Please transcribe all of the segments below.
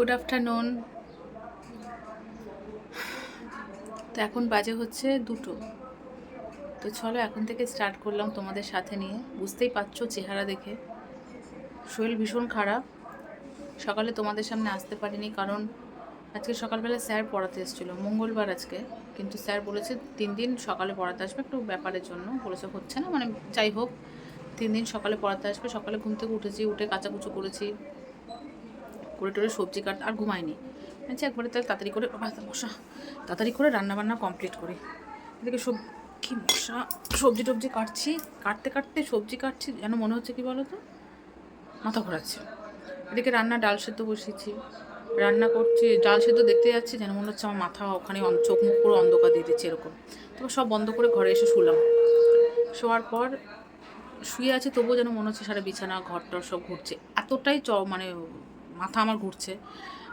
Good afternoon তো এখন বাজে হচ্ছে দুটো। তো চলো এখন থেকে স্টার্ট করলাম তোমাদের সাথে নিয়ে। বুঝতেই পারছ চেহারা দেখে। শরীর ভীষণ খারাপ। সকালে তোমাদের সামনে আসতে পারিনি কারণ আজকে সকালবেলা স্যার পড়াতে এসেছিল। মঙ্গলবার আজকে। কিন্তু স্যার বলেছে তিন দিন সকালে পড়াতে আসবে। একটু ব্যাপারের জন্য। বলেছে হচ্ছে না মানে যাই হোক, তিন দিন সকালে পড়াতে আসবে। সকালে ঘুম থেকে উঠেছি, উঠে কাচাকুচো করেছি। করে টোরে সবজি কাট আর ঘুমাইনি আচ্ছা একবারে তাহলে তাড়াতাড়ি করে মশা। তাড়াতাড়ি করে রান্নাবান্না কমপ্লিট করি। এদিকে সব, কি মশা? সবজি টবজি কাটছি। কাটতে কাটতে সবজি কাটছি, যেন মনে হচ্ছে কি বলো তো মাথা ঘোরাচ্ছে। এদিকে রান্না ডাল সেদ্ধ বসিয়েছি। রান্না করছি, ডাল সেদ্ধ দেখতে যাচ্ছি, যেন মনে হচ্ছে আমার মাথা ওখানে চোখ মুখ পুরো অন্ধকার দিয়ে দিচ্ছে এরকম। তারপর সব বন্ধ করে ঘরে এসে শুলাম। শোয়ার পর শুয়ে আছে, তবুও যেন মনে হচ্ছে সারা বিছানা ঘর টর সব ঘুরছে। এতটাই চ মানে মাথা আমার ঘুরছে।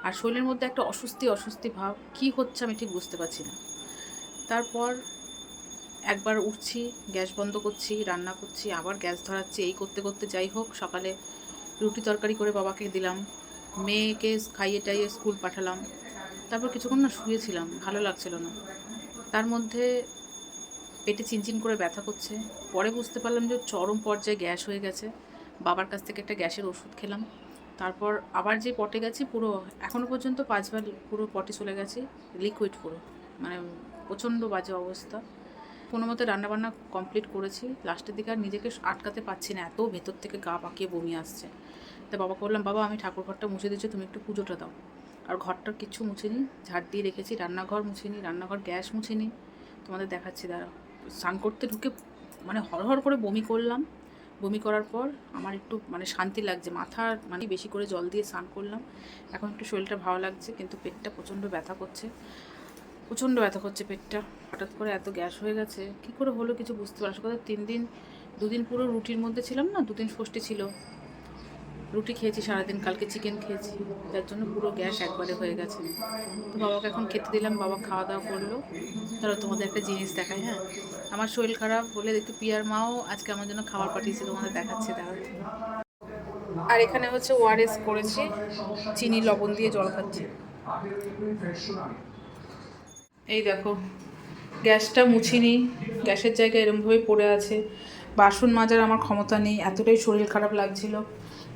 আর শরীরের মধ্যে একটা অস্বস্তি অস্বস্তি ভাব, কি হচ্ছে আমি ঠিক বুঝতে পারছি না। তারপর একবার উঠছি, গ্যাস বন্ধ করছি, রান্না করছি, আবার গ্যাস ধরাচ্ছি, এই করতে করতে যাই হোক, সকালে রুটি তরকারি করে বাবাকে দিলাম, মেয়েকে খাইয়ে টাইয়ে স্কুল পাঠালাম। তারপর কিছুক্ষণ না শুয়েছিলাম, ভালো লাগছিল না। তার মধ্যে পেটে চিনচিন করে ব্যথা করছে। পরে বুঝতে পারলাম যে চরম পর্যায়ে গ্যাস হয়ে গেছে। বাবার কাছ থেকে একটা গ্যাসের ওষুধ খেলাম। তারপর আবার যে পটে গেছি, পুরো এখনও পর্যন্ত পাঁচবার পুরো পটে চলে গেছি লিকুইড পুরো। মানে প্রচণ্ড বাজে অবস্থা। কোনো মতে রান্নাবান্না কমপ্লিট করেছি। লাস্টের দিকে আর নিজেকে আটকাতে পারছি না, এত ভেতর থেকে গা পাকিয়ে বমি আসছে। তা বাবাকে বললাম, বাবা, আমি ঠাকুর ঘরটা মুছে দিচ্ছি তুমি একটু পুজোটা দাও। আর ঘরটার কিচ্ছু মুছিনি, ঝাড় দিয়ে রেখেছি, রান্নাঘর মুছিনি, রান্নাঘর গ্যাস মুছিনি। তোমাদের দেখাচ্ছি, দাঁড়াও। স্নান করতে ঢুকে মানে হরহর করে বমি করলাম। বমি করার পর আমার একটু মানে শান্তি লাগছে। মাথা মানে বেশি করে জল দিয়ে স্নান করলাম। এখন একটু শরীরটা ভালো লাগছে, কিন্তু পেটটা প্রচণ্ড ব্যথা করছে। প্রচণ্ড ব্যথা করছে পেটটা। হঠাৎ করে এত গ্যাস হয়ে গেছে। কি করে হলো কিছু বুঝতে পারছি কথা তিন দিন, দুদিন পুরো রুটির মধ্যে ছিলাম না, দুদিন ষষ্ঠী ছিল। রুটি খেয়েছি, সারাদিন কালকে চিকেন খেয়েছি। যার জন্য পুরো গ্যাস একবারে হয়ে গেছে। তো বাবাকে এখন খেতে দিলাম, বাবা খাওয়া দাওয়া করল। তাহলে তোমাদের একটা জিনিস দেখায় হ্যাঁ? আমার শরীর খারাপ বলে একটু পিয়ার মাও আজকে আমার জন্য খাবার পাঠিয়েছে, তোমাদের দেখাচ্ছে তাহলে আর এখানে হচ্ছে ওয়ারেস করেছি, চিনি, লবণ দিয়ে জল খাচ্ছি। এই দেখো, গ্যাসটা মুছিনি গ্যাসের জায়গায় এরমভাবে পড়ে আছে। বাসন মাজার আমার ক্ষমতা নেই, এতটাই শরীর খারাপ লাগছিল।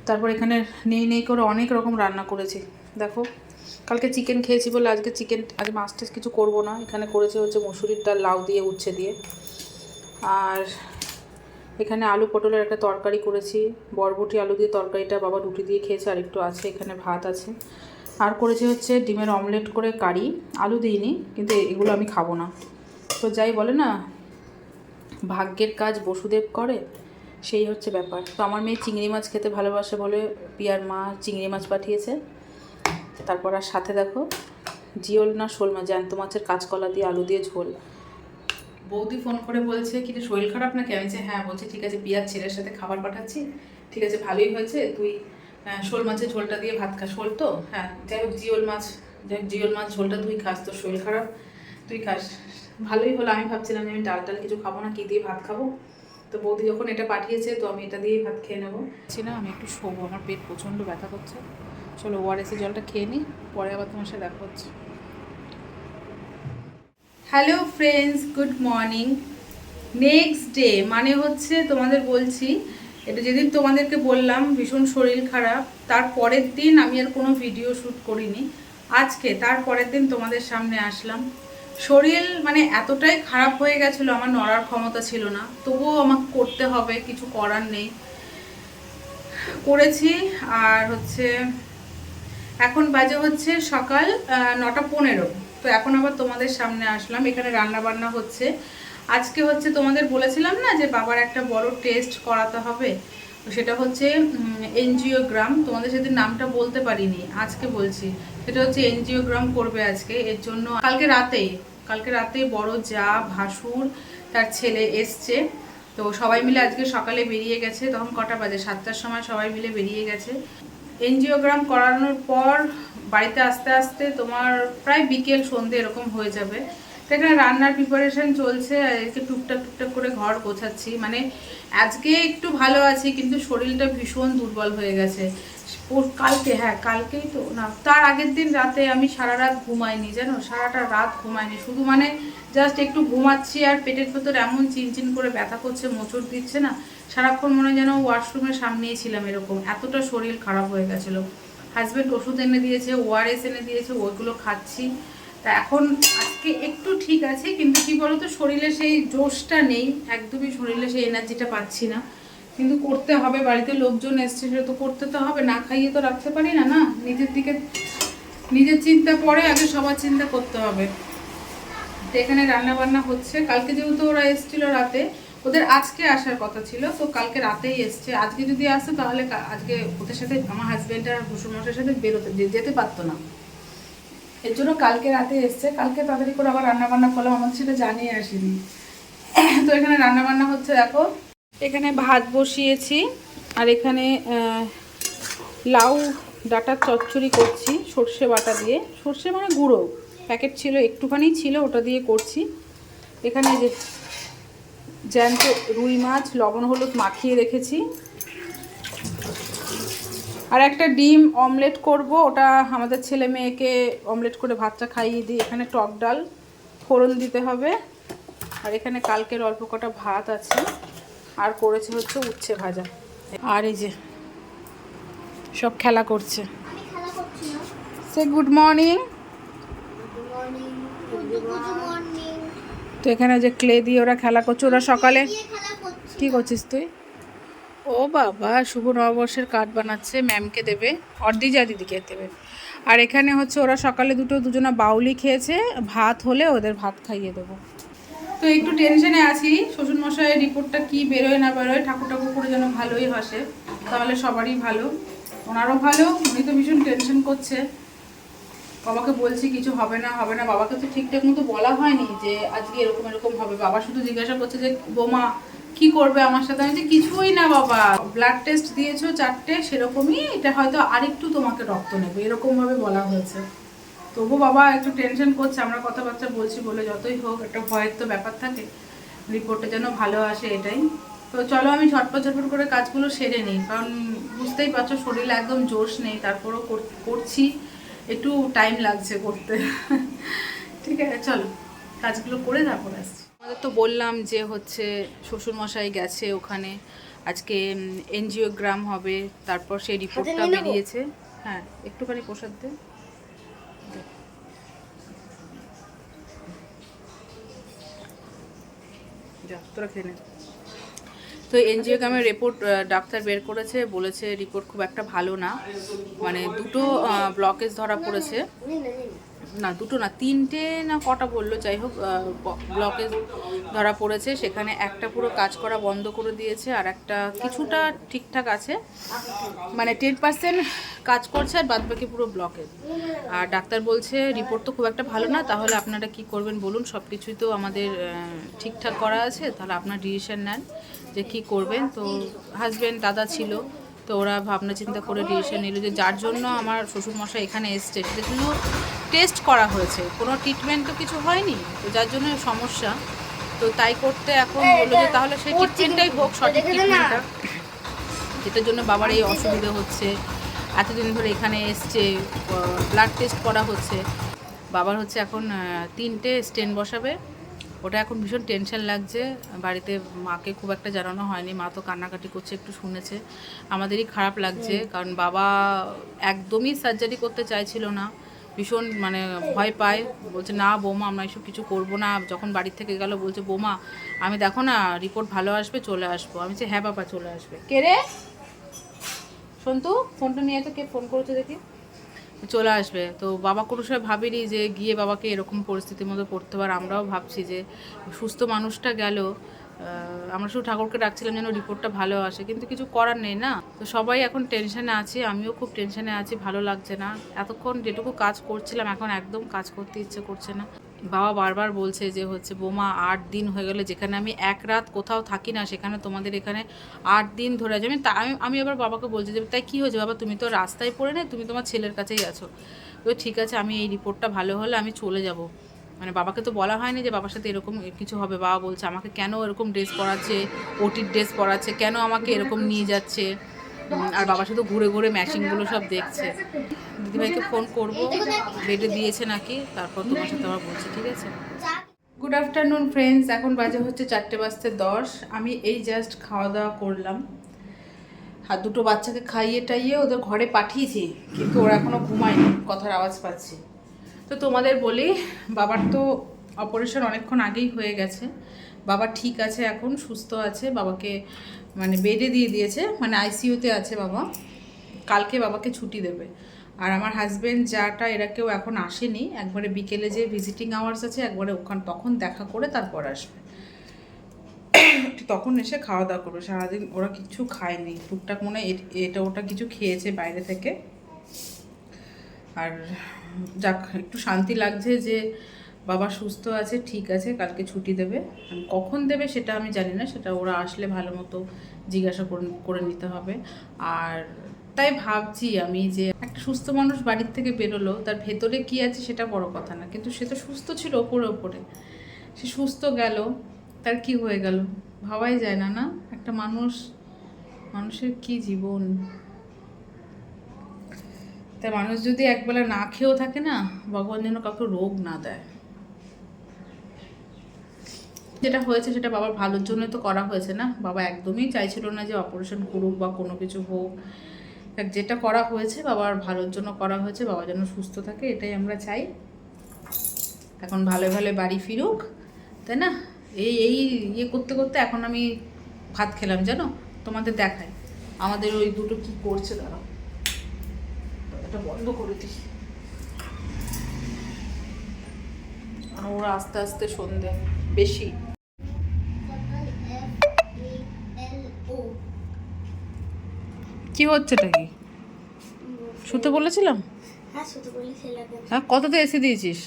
তারপর এখানে নেই নেই করে অনেক রকম রান্না করেছি। দেখো, কালকে চিকেন খেয়েছি বলে আজকে চিকেন আজ মাছ টাছ কিছু করব না। এখানে করেছে হচ্ছে মুসুরির ডাল, লাউ দিয়ে উচ্ছে দিয়ে। আর এখানে আলু পটলের একটা তরকারি করেছি। বরবটি আলু দিয়ে তরকারিটা বাবা রুটি দিয়ে খেয়েছে, আর একটু আছে, এখানে ভাত আছে। আর করেছি হচ্ছে ডিমের অমলেট করে কারি। আলু দিইনি, কিন্তু এগুলো আমি খাব না। তো যাই বলে না, ভাগ্যের কাজ বসুদেব করে। সেই হচ্ছে ব্যাপার। তো আমার মেয়ে চিংড়ি মাছ খেতে ভালোবাসে বলে পিয়ার মা চিংড়ি মাছ পাঠিয়েছে। তারপর আর সাথে দেখো, জিওল না শোল মাছ, জ্যান্ত মাছের কাঁচকলা দিয়ে আলু দিয়ে ঝোল। বৌদি ফোন করে বলছে, কি শরীর খারাপ নাকি? আমি হ্যাঁ বলছে, ঠিক আছে, পিয়ার ছেলের সাথে খাবার পাঠাচ্ছি। ঠিক আছে, ভালোই হয়েছে। তুই শোল মাছের ঝোলটা দিয়ে ভাত খা, শোল তো? হ্যাঁ যাই হোক, জিওল মাছ, যাই হোক, জিওল মাছ ঝোলটা তুই খাস, তোর শরীর খারাপ, তুই খাস। ভালোই হলো, আমি ভাবছিলাম যে আমি ডাল টাল কিছু খাব না, কী দিয়ে ভাত খাব? তো বৌদি যখন এটা পাঠিয়েছে তো আমি এটা দিয়েই ভাত খেয়ে নেব। ছিল আমি একটু শোবো আমার পেট প্রচণ্ড ব্যথা করছে। চলো ওআরএসি জলটা খেয়ে নিই পরে আবার তোমার সাথে দেখা হচ্ছে। Hello friends good morning next day মানে হচ্ছে তোমাদের বলছি এটা যেদিন তোমাদেরকে বললাম ভীষণ শরীর খারাপ তার পরের দিন আমি আর কোনো ভিডিও শ্যুট করিনি। আজকে তার পরের দিন তোমাদের সামনে আসলাম। শরীর মানে এতটাই খারাপ হয়ে গেছিল, আমার নড়ার ক্ষমতা ছিল না। তবুও আমাকে করতে হবে, কিছু করার নেই। করেছি, আর হচ্ছে এখন বাজে হচ্ছে সকাল নটা পনেরো। তো এখন আবার তোমাদের সামনে আসলাম, এখানে রান্না বান্না হচ্ছে। আজকে হচ্ছে তোমাদের বলেছিলাম না যে বাবার একটা বড় টেস্ট করাতে হবে? সেটা হচ্ছে এনজিওগ্রাম তোমাদের সেদিন নামটা বলতে পারিনি, আজকে বলছি। সেটা হচ্ছে এনজিওগ্রাম করবে আজকে, এর জন্য কালকে রাতেই কালকে রাতে বড় যা ভাসুর তার ছেলে এসছে। তো সবাই মিলে আজকে সকালে বেরিয়ে গেছে। তখন কটা বাজে? সাতটার সময় সবাই মিলে বেরিয়ে গেছে। এনজিওগ্রাম করানোর পর বাড়িতে আসতে আসতে তোমার প্রায় বিকেল সন্ধে এরকম হয়ে যাবে। তো এখানে রান্নার প্রিপারেশন চলছে। আর টুকটাক টুকটাক করে ঘর গোছাচ্ছি। মানে আজকে একটু ভালো আছি, কিন্তু শরীরটা ভীষণ দুর্বল হয়ে গেছে। কালকে হ্যাঁ কালকেই তো, না, তার আগের দিন রাতে আমি সারা রাত ঘুমাইনি, জানো? সারাটা রাত ঘুমাইনি, শুধু মানে জাস্ট একটু ঘুমাচ্ছি আর পেটের ভেতর এমন চিনচিন করে ব্যথা করছে, মোচড় দিচ্ছে না, সারাক্ষণ মনে যেন ওয়াশরুমের সামনেই ছিলাম এরকম, এতটা শরীর খারাপ হয়ে গেছিল। হাজব্যান্ড ওষুধ এনে দিয়েছে ওআরএস এনে দিয়েছে, ওইগুলো খাচ্ছি। তা এখন আজকে একটু ঠিক আছে, কিন্তু কি বলতো, শরীরে সেই জোশটা নেই, একদমই শরীরে সেই এনার্জিটা পাচ্ছি না। কিন্তু করতে হবে, বাড়িতে লোকজন এসছে, সেটা তো করতে তো হবে, না খাইয়ে তো রাখতে পারি না না? নিজের দিকে, নিজের চিন্তা পরে আগে সবার চিন্তা করতে হবে। তো এখানে রান্না বান্না হচ্ছে। কালকে যেহেতু ওরা এসেছিল রাতে, ওদের আজকে আসার কথা ছিল, তো কালকে রাতেই এসছে। আজকে যদি আসে তাহলে আজকে ওদের সাথে, আমার হাজবেন্ড আর শ্বশুরমশাইয়ের সাথে বেরোতে যেতে পারতো না। এর জন্য কালকে রাতে এসছে। কালকে তাড়াতাড়ি করে আবার রান্নাবান্না করলাম আমাদের সেটা জানিয়ে আসেনি। তো এখানে রান্নাবান্না হচ্ছে, দেখো। এখানে ভাত বসিয়েছি আর এখানে লাউ ডাটার চচ্চড়ি করছি সর্ষে বাটা দিয়ে। সর্ষে মানে গুঁড়ো। প্যাকেট ছিল, একটুখানি ছিল, ওটা দিয়ে করছি। এখানে যে জ্যান্ত রুই মাছ, লবণ, হলুদ মাখিয়ে রেখেছি। আর একটা ডিম অমলেট করব। ওটা আমাদের ছেলে মেয়েকে অমলেট করে ভাতটা খাইয়ে দিই। এখানে টক ডাল, ফোড়ন দিতে হবে। আর এখানে কালকের অল্প কটা ভাত আছে। আর করেছে হচ্ছে উচ্ছে ভাজা। আর এই যে সব খেলা করছে। সে গুড মর্নিং। তো এখানে যে ক্লে দিয়ে ওরা খেলা করছে, ওরা সকালে কি করছিস তুই? ও বাবা, শুভ নববর্ষের কার্ড বানাচ্ছে ম্যামকে দেবে, অর্দিজা দিদিকে দেবে। আর এখানে হচ্ছে ওরা সকালে দুটো দুজনা বাউলি খেয়েছে, ভাত হলে ওদের ভাত খাইয়ে দেবো। তো একটু টেনশনে আছি। শ্বশুরমশাইয়ের রিপোর্টটা কি বেরোয় না বেরোয় ঠাকুর ঠাকুর করে যেন ভালোই হাসে তাহলে সবারই ভালো। ওনারও ভালো, উনি তো ভীষণ টেনশন করছে। বাবাকে বলছি কিছু হবে না হবে না। বাবাকে তো ঠিকঠাক মতো বলা হয়নি যে আজকে এরকম এরকম হবে। বাবা শুধু জিজ্ঞাসা করছে যে, বোমা, কি করবে আমার সাথে? আমি যে কিছুই না বাবা। ব্লাড টেস্ট দিয়েছ চারটে, সেরকমই এটা হয়তো আরেকটু তোমাকে রক্ত নেবে। এরকমভাবে বলা হয়েছে। তবু বাবা একটু টেনশন করছে আমরা কথাবার্তা বলছি বলে যতই হোক একটা ভয়ের তো ব্যাপার থাকে। রিপোর্টে যেন ভালো আসে এটাই। তো চলো আমি ঝটপট ঝটপট করে কাজগুলো সেরে নিই কারণ বুঝতেই পারছ শরীরে একদম জোশ নেই তারপরও কর- করছি একটু টাইম লাগছে করতে। ঠিক আছে চলো কাজগুলো করে তারপর আসছি। আমাদের তো বললাম যে হচ্ছে শ্বশুরমশাই গেছে ওখানে আজকে এনজিও গ্রাম হবে তারপর সেই রিপোর্টটা বেরিয়েছে। হ্যাঁ একটুখানি প্রসাদ দে। তোরা খেয়ে তো এনজিওগ্রামের রিপোর্ট ডাক্তার বের করেছে, বলেছে রিপোর্ট খুব একটা ভালো না। মানে দুটো ব্লকেজ ধরা পড়েছে। না, দুটো না, তিনটে না কটা বলল, যাই হোক ব্লকেজ ধরা পড়েছে। সেখানে একটা পুরো কাজ করা বন্ধ করে দিয়েছে, আর একটা কিছুটা ঠিকঠাক আছে। মানে টেন পার্সেন্ট কাজ করছে আর বাদ বাকি পুরো ব্লকেজ আর ডাক্তার বলছে রিপোর্ট তো খুব একটা ভালো না তাহলে আপনারা কি করবেন বলুন? সব কিছুই তো আমাদের ঠিকঠাক করা আছে তাহলে আপনার ডিসিশন নেন যে কি করবেন। তো হাজব্যান্ড দাদা ছিল তো ওরা ভাবনা চিন্তা করে ডিসিশন নিল যে যার জন্য আমার শ্বশুরমশাই এখানে এসছে সেটা শুধু টেস্ট করা হয়েছে। কোনো ট্রিটমেন্ট তো কিছু হয়নি তো যার জন্য সমস্যা। তো তাই করতে এখন বলল যে তাহলে সেই ট্রিটমেন্টটাই হোক সঠিক ট্রিটমেন্টটা যেটার জন্য বাবার এই অসুবিধা হচ্ছে। এতদিন ধরে এখানে এসছে ব্লাড টেস্ট করা হচ্ছে। বাবার হচ্ছে এখন তিনটে স্টেন বসাবে। ওটা এখন ভীষণ টেনশন লাগছে। বাড়িতে মাকে খুব একটা জানানো হয়নি। মা তো কান্নাকাটি করছে একটু শুনেছে। আমাদেরই খারাপ লাগছে কারণ বাবা একদমই সার্জারি করতে চাইছিল না। ভীষণ মানে ভয় পায়। বলছে না বৌমা আমরা এসব কিছু করব না। যখন বাড়ি থেকে গেল বলছে বৌমা আমি দেখো না রিপোর্ট ভালো আসবে চলে আসব। আমি বলছি হ্যাঁ বাবা চলে আসবে। কে রে? সন্তু ফোনটা নিয়ে তো কে ফোন করেছে দেখি। চলে আসবে। তো বাবা কোনো সময় ভাবিনি যে গিয়ে বাবাকে এরকম পরিস্থিতির মধ্যে পড়তে পারে আমরাও ভাবছি যে সুস্থ মানুষটা গেল আমরা শুধু ঠাকুরকে ডাকছিলাম যেন রিপোর্টটা ভালো আসে, কিন্তু কিছু করার নেই না। তো সবাই এখন টেনশনে আছে, আমিও খুব টেনশনে আছি, ভালো লাগছে না। এতক্ষণ যেটুকু কাজ করছিলাম, এখন একদম কাজ করতে ইচ্ছে করছে না। বাবা বারবার বলছে যে হচ্ছে, বোমা, আট দিন হয়ে গেলে যেখানে আমি এক রাত কোথাও থাকি না, সেখানে তোমাদের এখানে আট দিন ধরে আছে। আমি আমি আমি আবার বাবাকে বলছি যে, তাই কী হয়েছে? বাবা, তুমি তো রাস্তায় পড়ে নেই, তুমি তোমার ছেলের কাছেই আছো। তো ঠিক আছে, আমি এই রিপোর্টটা ভালো হলে আমি চলে যাব। মানে বাবাকে তো বলা হয়নি যে বাবার সাথে এরকম কিছু হবে। বাবা বলছে, আমাকে কেন এরকম ড্রেস পরাচ্ছে? ওটির ড্রেস পরাচ্ছে? কেন আমাকে এরকম নিয়ে যাচ্ছে? আর বাবা শুধু ঘুরে ঘুরে ম্যাচিংগুলো সব দেখছে। দিদিভাইকে ফোন করব। বেডে দিয়েছে নাকি? তারপর তোমার সাথে আবার বলছি, ঠিক আছে? গুড আফটারনুন ফ্রেন্ডস এখন বাজে হচ্ছে চারটে বাজতে দশ। আমি এই জাস্ট খাওয়া দাওয়া করলাম। আর দুটো বাচ্চাকে খাইয়ে টাইয়ে ওদের ঘরে পাঠিয়েছি। কিন্তু ওরা এখনও ঘুমায়নি। কথার আওয়াজ পাচ্ছি। তো তোমাদের বলি, বাবার তো অপারেশন অনেকক্ষণ আগেই হয়ে গেছে। বাবা ঠিক আছে এখন, সুস্থ আছে, বাবাকে মানে বেডে দিয়ে দিয়েছে মানে আইসিইউতে আছে বাবা। কালকে বাবাকে ছুটি দেবে। আর আমার হাজব্যান্ড যাটা, এরা কেউ এখন আসেনি, একবারে বিকেলে যে ভিজিটিং আওয়ার্স আছে, একবারে ওখান, তখন দেখা করে তারপর আসবে। তখন এসে খাওয়া দাওয়া করবে, সারাদিন ওরা কিছু খায়নি। টুকটাক মনে হয় এটা ওটা কিছু খেয়েছে বাইরে থেকে। আর যাক, একটু শান্তি লাগছে যে বাবা সুস্থ আছে, ঠিক আছে, কালকে ছুটি দেবে। কখন দেবে সেটা আমি জানি না, সেটা ওরা আসলে ভালো মতো জিজ্ঞাসা করে নিতে হবে। আর তাই ভাবছি আমি যে একটা সুস্থ মানুষ বাড়ির থেকে বেরোলো, তার ভেতরে কি আছে সেটা বড় কথা না, কিন্তু সে তো সুস্থ ছিল ওপরে ওপরে। সে সুস্থ গেল, তার কি হয়ে গেল? ভাবাই যায় না না, একটা মানুষ, মানুষের কি জীবন? তাই মানুষ যদি একবেলা না খেয়েও থাকে না, ভগবান যেন কাউকে রোগ না দেয়। যেটা হয়েছে সেটা বাবার ভালোর জন্য তো করা হয়েছে না? বাবা একদমই চাইছিল না যে অপারেশন করুক বা কোনো কিছু হোক। যেটা করা হয়েছে বাবার ভালোর জন্য করা হয়েছে, বাবা যেন সুস্থ থাকে, এটাই আমরা চাই। এখন ভালো ভালো বাড়ি ফিরুক, তাই না? এই এই ইয়ে করতে করতে এখন আমি ভাত খেলাম, জানো? তোমাদের দেখাই। আমাদের ওই দুটো কি করছে, দাঁড়াও। এটা বন্ধ করে দিই আর ওরা আস্তে আস্তে সন্ধে বেশি। কি হচ্ছে এটা কি শুতে বলেছিলাম? হ্যাঁ হ্যাঁ কততে এসে দিয়েছিস?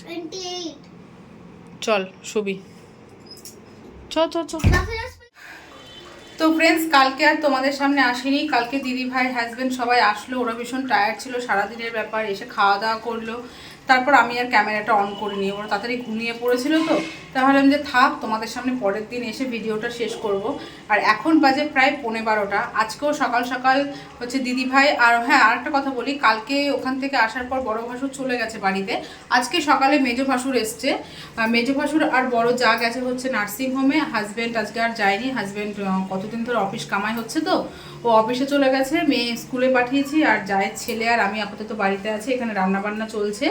চল শুবি। চ চ চ। তো ফ্রেন্ডস কালকে আর তোমাদের সামনে আসেনি। কালকে দিদি ভাই হাজব্যান্ড সবাই আসলো। ওরা ভীষণ টায়ার্ড ছিল, সারাদিনের ব্যাপার। এসে খাওয়া দাওয়া করল। তারপর আমি আর ক্যামেরাটা অন করিনি। ওরা তাড়াতাড়ি ঘুমিয়ে পড়েছিল তো। তাহলে আমি যে থাক, তোমাদের সামনে পরের দিন এসে ভিডিওটা শেষ করব। আর এখন বাজে প্রায় পৌনে বারোটা। আজকেও সকাল সকাল হচ্ছে দিদি ভাই আর হ্যাঁ আর একটা কথা বলি, কালকে ওখান থেকে আসার পর বড় ভাসুর চলে গেছে বাড়িতে। আজকে সকালে মেজো ভাসুর এসছে। মেজো ভাসুর আর বড় যা গেছে হচ্ছে নার্সিং হোমে হাজব্যান্ড আজকে আর যায়নি। হাজব্যান্ড কতদিন ধরে অফিস কামাই হচ্ছে তো। ও অফিসে চলে গেছে, মেয়ে স্কুলে পাঠিয়েছি আর জায়ের ছেলে আর আমি আপাতত বাড়িতে আছি, এখানে রান্না বান্না চলছে।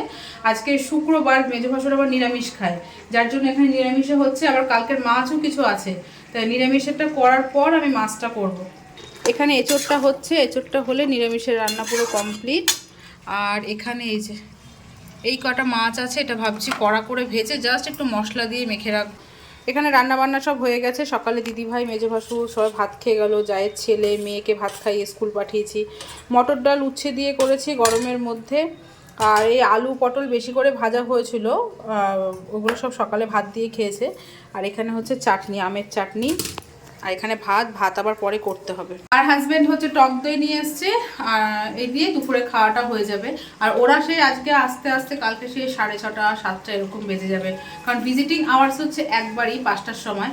আজকে শুক্রবার মেজো ভাসুর আবার নিরামিষ খায়, যার জন্য এখানে নিরামিষে হচ্ছে, আবার কালকের মাছও কিছু আছে। তাই নিরামিষেরটা করার পর আমি মাছটা করব। এখানে এঁচোড়টা হচ্ছে, এঁচোড়টা হলে নিরামিষের রান্না পুরো কমপ্লিট। আর এখানে এই যে, এই কটা মাছ আছে, এটা ভাবছি কড়া করে ভেজে জাস্ট একটু মশলা দিয়ে মেখে রাখ। এখানে রান্না বান্না সব হয়ে গেছে, সকালে দিদি ভাই মেজো ভাসুর সবাই ভাত খেয়ে গেল, জায়ের ছেলে, মেয়েকে ভাত খাইয়ে স্কুল পাঠিয়েছি। মটর ডাল উচ্ছে দিয়ে করেছি গরমের মধ্যে। আর এই আলু পটল বেশি করে ভাজা হয়েছিল ওগুলো সব সকালে ভাত দিয়ে খেয়েছে। আর এখানে হচ্ছে চাটনি, আমের চাটনি। আর এখানে ভাত ভাত আবার পরে করতে হবে। আর হাজব্যান্ড হচ্ছে টক দই নিয়ে এসছে, আর এই দিয়ে দুপুরে খাওয়াটা হয়ে যাবে। আর ওরা সেই আজকে আস্তে আস্তে, কালকে সেই সাড়ে ছটা, সাতটা এরকম বেজে যাবে। কারণ ভিজিটিং আওয়ার্স হচ্ছে একবারই, পাঁচটার সময়।